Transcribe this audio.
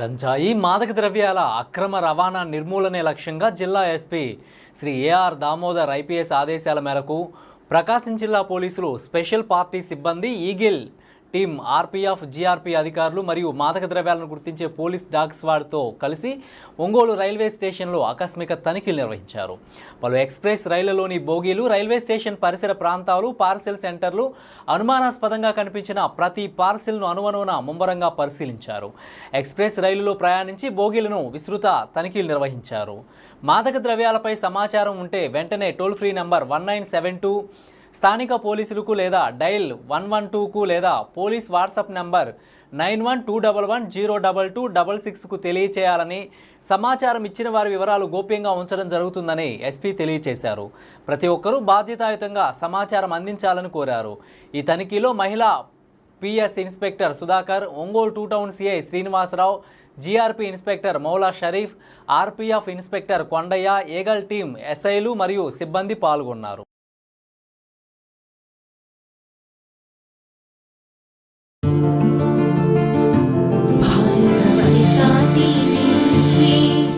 గంజాయి మాదక ద్రవ్యాల అక్రమ రవాణా నిర్మూలనే లక్ష్యంగా జిల్లా SP Shri AR Damodar IPS ఆదేశాల మేరకు ప్రకాశం జిల్లా పోలీసులు స్పెషల్ పార్టీ సిబ్బంది ఈగిల్ టీం ఆర్పీఎఫ్ జీఆర్పీ అధికారులు మరియు మాదక ద్రవ్యాలను గుర్తించే పోలీస్ డాగ్ స్వాడ్తో కలిసి ఒంగోలు రైల్వే స్టేషన్లో ఆకస్మిక తనిఖీలు నిర్వహించారు. పలు ఎక్స్ప్రెస్ రైళ్ళలోని బోగీలు రైల్వే స్టేషన్ పరిసర ప్రాంతాలు పార్సెల్ సెంటర్లు అనుమానాస్పదంగా కనిపించిన ప్రతి పార్సిల్ను అనువనున ముమ్మరంగా పరిశీలించారు. ఎక్స్ప్రెస్ రైలులో ప్రయాణించి బోగీలను విస్తృత తనిఖీలు నిర్వహించారు. మాదక ద్రవ్యాలపై సమాచారం ఉంటే వెంటనే toll free number one nine seven two స్థానిక పోలీసులకు లేదా డైల్ వన్ వన్ టూకు లేదా police WhatsApp number nine one two double one zero double two double సిక్స్కు తెలియచేయాలని సమాచారం ఇచ్చిన వారి వివరాలు గోప్యంగా ఉంచడం జరుగుతుందని ఎస్పీ తెలియచేశారు. ప్రతి ఒక్కరూ బాధ్యతాయుతంగా సమాచారం అందించాలని కోరారు. ఈ తనిఖీలో మహిళా PS inspector Sudhakar Ongole two town CI Srinivasarao GRP inspector Moula Sharif RPF inspector Kondaiah eagle team ఎస్ఐలు మరియు సిబ్బంది పాల్గొన్నారు.